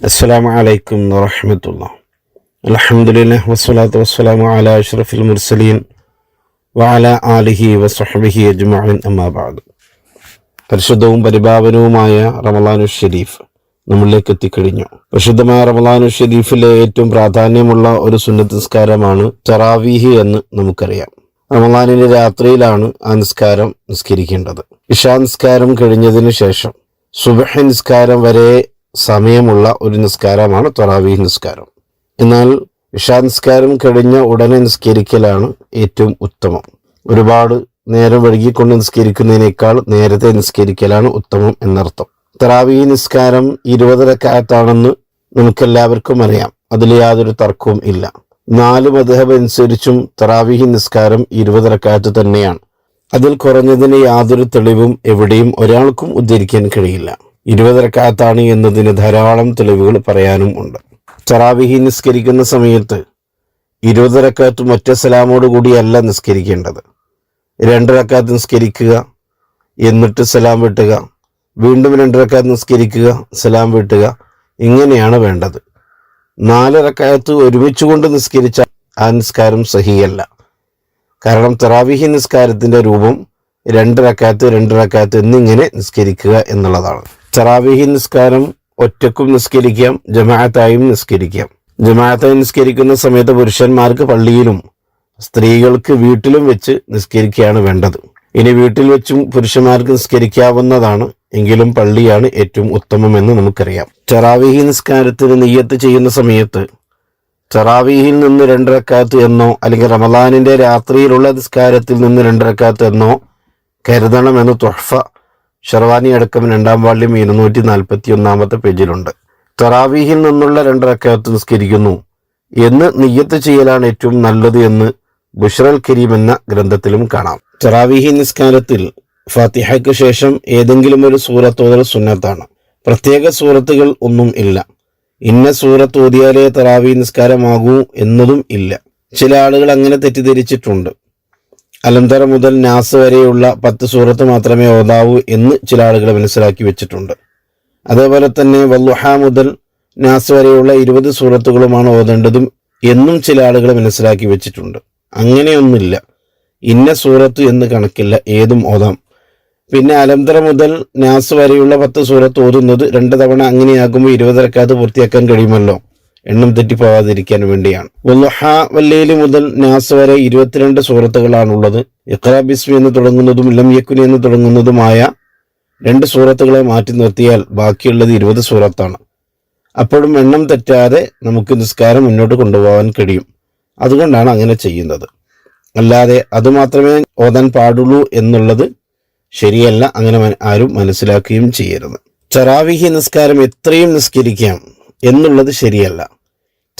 السلام عليكم ورحمة الله الحمد لله والصلاة والسلام على أشرف المرسلين وعلى آله وصحبه أجمعين أما بعد പരിശുദ്ധവും പരിപാവനവുമായ റമലാനു ഷെരീഫ് നമ്മളിലേക്ക് എത്തിക്കഴിഞ്ഞു പരിശുദ്ധമായ റമലാനു ഷെരീഫിലെ ഏറ്റവും പ്രാധാന്യമുള്ള ഒരു സുന്നത്ത് നിസ്കാരമാണ് തറാവീഹ് എന്ന് നമുക്കറിയാം റമലാനിന്റെ രാത്രിയിലാണ് ആ നിസ്കാരം നിസ്കരിക്കേണ്ടത് ഇഷാ നിസ്കാരം കഴിഞ്ഞതിന് ശേഷം സുബഹ നിസ്കാരം വരെ സമയമുള്ള ഒരു നിസ്കാരമാണ് തൊറാവീ നിസ്കാരം. എന്നാൽ ഇഷാ നിസ്കാരം കഴിഞ്ഞ ഉടനെ നിസ്കരിക്കലാണ് ഏറ്റവും ഉത്തമം. ഒരുപാട് നേരം വൈകിക്കൊണ്ട് നിസ്കരിക്കുന്നതിനേക്കാൾ നേരത്തെ നിസ്കരിക്കലാണ് ഉത്തമം എന്നർത്ഥം. തറാവീ നിസ്കാരം ഇരുപത് റക്കായത്താണെന്ന് നമുക്കെല്ലാവർക്കും അറിയാം. അതിൽ യാതൊരു തർക്കവും ഇല്ല. നാല് മധുഹബ് അനുസരിച്ചും തറാവീഹി നിസ്കാരം ഇരുപത് റക്കായത്ത് തന്നെയാണ്. അതിൽ കുറഞ്ഞതിന് യാതൊരു തെളിവും എവിടെയും ഒരാൾക്കും ഉദ്ധരിക്കാൻ കഴിയില്ല. ഇരുപത് റക്കാത്താണ് എന്നതിന് ധാരാളം തെളിവുകൾ പറയാനും ഉണ്ട്. ചറാവിഹി നിസ്കരിക്കുന്ന സമയത്ത് ഇരുപതരക്കാത്ത് ഒറ്റ സലാമോടുകൂടിയല്ല നിസ്കരിക്കേണ്ടത്. രണ്ടരക്കാത്ത് നിസ്കരിക്കുക എന്നിട്ട് സലാം വെട്ടുക വീണ്ടും രണ്ടരക്കാത്ത് നിസ്കരിക്കുക സലാം വെട്ടുക ഇങ്ങനെയാണ് വേണ്ടത്. നാലരക്കാലത്ത് ഒരുമിച്ച് കൊണ്ട് നിസ്കരിച്ച ആ നിസ്കാരം സഹിയല്ല. കാരണം തറാവിഹി നിസ്കാരത്തിന്റെ രൂപം രണ്ടരക്കാലത്ത് രണ്ടരക്കാലത്ത് എന്നിങ്ങനെ നിസ്കരിക്കുക എന്നുള്ളതാണ്. തറാവിഹി നിസ്കാരം ഒറ്റക്കും നിസ്കരിക്കാം ജമാഅത്തായും നിസ്കരിക്കാം. ജമാഅത്തായി നിസ്കരിക്കുന്ന സമയത്ത് പുരുഷന്മാർക്ക് പള്ളിയിലും സ്ത്രീകൾക്ക് വീട്ടിലും വെച്ച് നിസ്കരിക്കുകയാണ് വേണ്ടത്. ഇനി വീട്ടിൽ വെച്ചും പുരുഷന്മാർക്ക് നിസ്കരിക്കാവുന്നതാണ്. എങ്കിലും പള്ളിയാണ് ഏറ്റവും ഉത്തമമെന്ന് നമുക്കറിയാം. ചറാവീഹി നിസ്കാരത്തിന് നെയ്യത്ത് ചെയ്യുന്ന സമയത്ത് ചറാവീഹിയിൽ നിന്ന് രണ്ടരക്കാത്ത് എന്നോ അല്ലെങ്കിൽ റമദാനിന്റെ രാത്രിയിലുള്ള നിസ്കാരത്തിൽ നിന്ന് രണ്ടരക്കാത്ത് എന്നോ കരുതണമെന്ന് തൊഹഫ ഷർവാനി അടക്കം രണ്ടാം വാള്യം ഇരുന്നൂറ്റി നാൽപ്പത്തി ഒന്നാമത്തെ പേജിലുണ്ട്. തറാവീഹിൽ നിന്നുള്ള രണ്ടരക്കകത്ത് നിസ്കരിക്കുന്നു എന്ന് നിയ്യത്ത് ചെയ്യലാണ് ഏറ്റവും നല്ലത് എന്ന് ബുഷ്റൽ കരീം എന്ന ഗ്രന്ഥത്തിലും കാണാം. തറാവീഹി നിസ്കാരത്തിൽ ഫാത്തിഹയ്ക്ക് ശേഷം ഏതെങ്കിലും ഒരു സൂറത്തോതൽ സുന്നത്താണ്. പ്രത്യേക സൂറത്തുകൾ ഒന്നും ഇല്ല. ഇന്ന സൂറത്ത് ഓതിയാലേ തറാവി നിസ്കാരമാകൂ എന്നതും ഇല്ല. ചില ആളുകൾ അങ്ങനെ തെറ്റിദ്ധരിച്ചിട്ടുണ്ട്. അലന്തര മുതൽ നാസ് വരെയുള്ള പത്ത് സൂറത്ത് മാത്രമേ ഓതാവൂ എന്ന് ചില ആളുകൾ മനസ്സിലാക്കി വെച്ചിട്ടുണ്ട്. അതേപോലെ തന്നെ വല്ലുഹ മുതൽ നാസ് വരെയുള്ള ഇരുപത് സൂറത്തുകളുമാണ് ഓതേണ്ടതും എന്നും ചില ആളുകൾ മനസ്സിലാക്കി വെച്ചിട്ടുണ്ട്. അങ്ങനെയൊന്നുമില്ല. ഇന്ന സൂറത്ത് എന്ന് കണക്കില്ല ഏതും ഓതാം. പിന്നെ അലന്തര മുതൽ നാസ് വരെയുള്ള പത്ത് സൂറത്ത് ഓതുന്നത് രണ്ട് തവണ അങ്ങനെയാകുമ്പോൾ ഇരുപതരക്കാത്ത് പൂർത്തിയാക്കാൻ കഴിയുമല്ലോ. എണ്ണം തെറ്റിപ്പോവാതിരിക്കാൻ വേണ്ടിയാണ്. വല്ലുഹ വല്ലേലി മുതൽ നാസ് വരെ ഇരുപത്തിരണ്ട് സൂറത്തുകളാണുള്ളത്. ഇഖ്റാ ബിസ്മി എന്ന് തുടങ്ങുന്നതും ലം യക്കുനി എന്ന് തുടങ്ങുന്നതുമായ രണ്ട് സൂറത്തുകളെ മാറ്റി നിർത്തിയാൽ ബാക്കിയുള്ളത് ഇരുപത് സൂറത്താണ്. അപ്പോഴും എണ്ണം തെറ്റാതെ നമുക്ക് നിസ്കാരം മുന്നോട്ട് കൊണ്ടുപോകാൻ കഴിയും. അതുകൊണ്ടാണ് അങ്ങനെ ചെയ്യുന്നത്. അല്ലാതെ അത് മാത്രമേ ഓതാൻ പാടുള്ളൂ എന്നുള്ളത് ശരിയല്ല അങ്ങനെ ആരും മനസ്സിലാക്കുകയും ചെയ്യരുത്. ചറാവിഹി നിസ്കാരം എത്രയും നിസ്കരിക്കാം എന്നുള്ളത് ശരിയല്ല.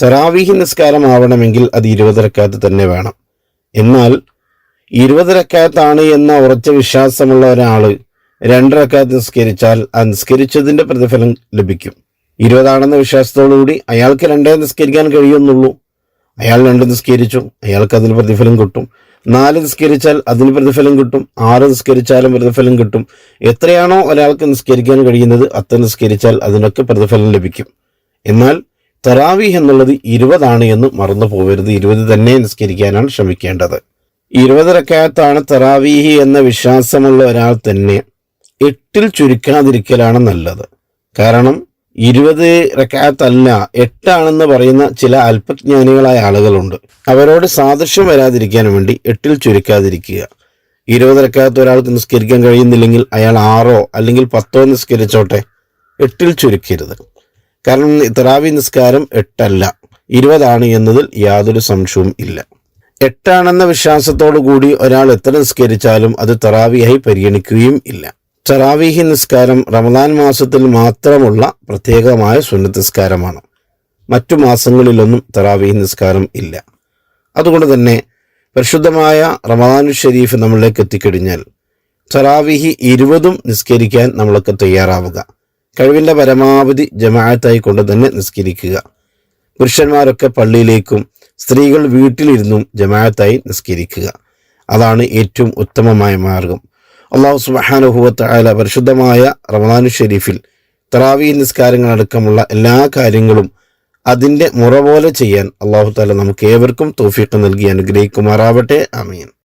തറാവീഹി നിസ്കാരം ആവണമെങ്കിൽ അത് ഇരുപതരക്കാത്ത് തന്നെ വേണം. എന്നാൽ ഇരുപതരക്കാത്താണ് എന്ന ഉറച്ച വിശ്വാസമുള്ള ഒരാൾ രണ്ടരക്കാത്ത് നിസ്കരിച്ചാൽ ആ നിസ്കരിച്ചതിന്റെ പ്രതിഫലം ലഭിക്കും. ഇരുപതാണെന്ന വിശ്വാസത്തോടുകൂടി അയാൾക്ക് രണ്ടേ നിസ്കരിക്കാൻ കഴിയുന്നുള്ളൂ. അയാൾ രണ്ട് നിസ്കരിച്ചു അയാൾക്ക് അതിന് പ്രതിഫലം കിട്ടും. നാല് നിസ്കരിച്ചാൽ അതിന് പ്രതിഫലം കിട്ടും ആറ് നിസ്കരിച്ചാലും പ്രതിഫലം കിട്ടും. എത്രയാണോ ഒരാൾക്ക് നിസ്കരിക്കാൻ കഴിയുന്നത് അത്ര നിസ്കരിച്ചാൽ അതിനൊക്കെ പ്രതിഫലം ലഭിക്കും. എന്നാൽ തറാവീഹ് എന്നുള്ളത് ഇരുപതാണ് എന്ന് മറന്നു പോകരുത് ഇരുപത് തന്നെ നിസ്കരിക്കാനാണ് ശ്രമിക്കേണ്ടത്. ഇരുപത് റക്കായത്താണ് തറാവീഹി എന്ന വിശ്വാസമുള്ള ഒരാൾ തന്നെ എട്ടിൽ ചുരുക്കാതിരിക്കലാണ് നല്ലത്. കാരണം ഇരുപത് റക്കാത്തല്ല എട്ടാണെന്ന് പറയുന്ന ചില അല്പജ്ഞാനികളായ ആളുകളുണ്ട്. അവരോട് സാദൃശ്യം വരാതിരിക്കാൻ വേണ്ടി എട്ടിൽ ചുരുക്കാതിരിക്കുക. ഇരുപത് റക്കാത്ത ഒരാൾക്ക് നിസ്കരിക്കാൻ കഴിയുന്നില്ലെങ്കിൽ അയാൾ ആറോ അല്ലെങ്കിൽ പത്തോ നിസ്കരിച്ചോട്ടെ എട്ടിൽ ചുരുക്കരുത്. കാരണം തറാവി നിസ്കാരം എട്ടല്ല. ഇരുപതാണ് എന്നതിൽ യാതൊരു സംശയവും ഇല്ല. എട്ടാണെന്ന വിശ്വാസത്തോടു കൂടി ഒരാൾ എത്ര നിസ്കരിച്ചാലും അത് തറാവിയായി പരിഗണിക്കുകയും ഇല്ല. തറാവീഹി നിസ്കാരം റമദാൻ മാസത്തിൽ മാത്രമുള്ള പ്രത്യേകമായ സുന്നത്ത് നിസ്കാരമാണ്. മറ്റു മാസങ്ങളിലൊന്നും തറാവീഹി നിസ്കാരം ഇല്ല. അതുകൊണ്ട് തന്നെ പരിശുദ്ധമായ റമദാൻ ഷരീഫ് നമ്മളിലേക്ക് എത്തിക്കഴിഞ്ഞാൽ തറാവിഹി ഇരുപതും നിസ്കരിക്കാൻ നമ്മളൊക്കെ തയ്യാറാവുക. കഴിവിന്റെ പരമാവധി ജമാഅത്തായി കൊണ്ട് തന്നെ നിസ്കരിക്കുക. പുരുഷന്മാരൊക്കെ പള്ളിയിലേക്കും സ്ത്രീകൾ വീട്ടിലിരുന്നും ജമാഅത്തായി നിസ്കരിക്കുക. അതാണ് ഏറ്റവും ഉത്തമമായ മാർഗം. അള്ളാഹു സുബാനുഭവത്ത അയല പരിശുദ്ധമായ റമദാനു ഷെരീഫിൽ തറാവി നിസ്കാരങ്ങളടക്കമുള്ള എല്ലാ കാര്യങ്ങളും അതിന്റെ മുറ പോലെ ചെയ്യാൻ അള്ളാഹു താല നമുക്ക് ഏവർക്കും തോഫീക്ക് നൽകി അനുഗ്രഹിക്കുമാറാവട്ടെ. അമീൻ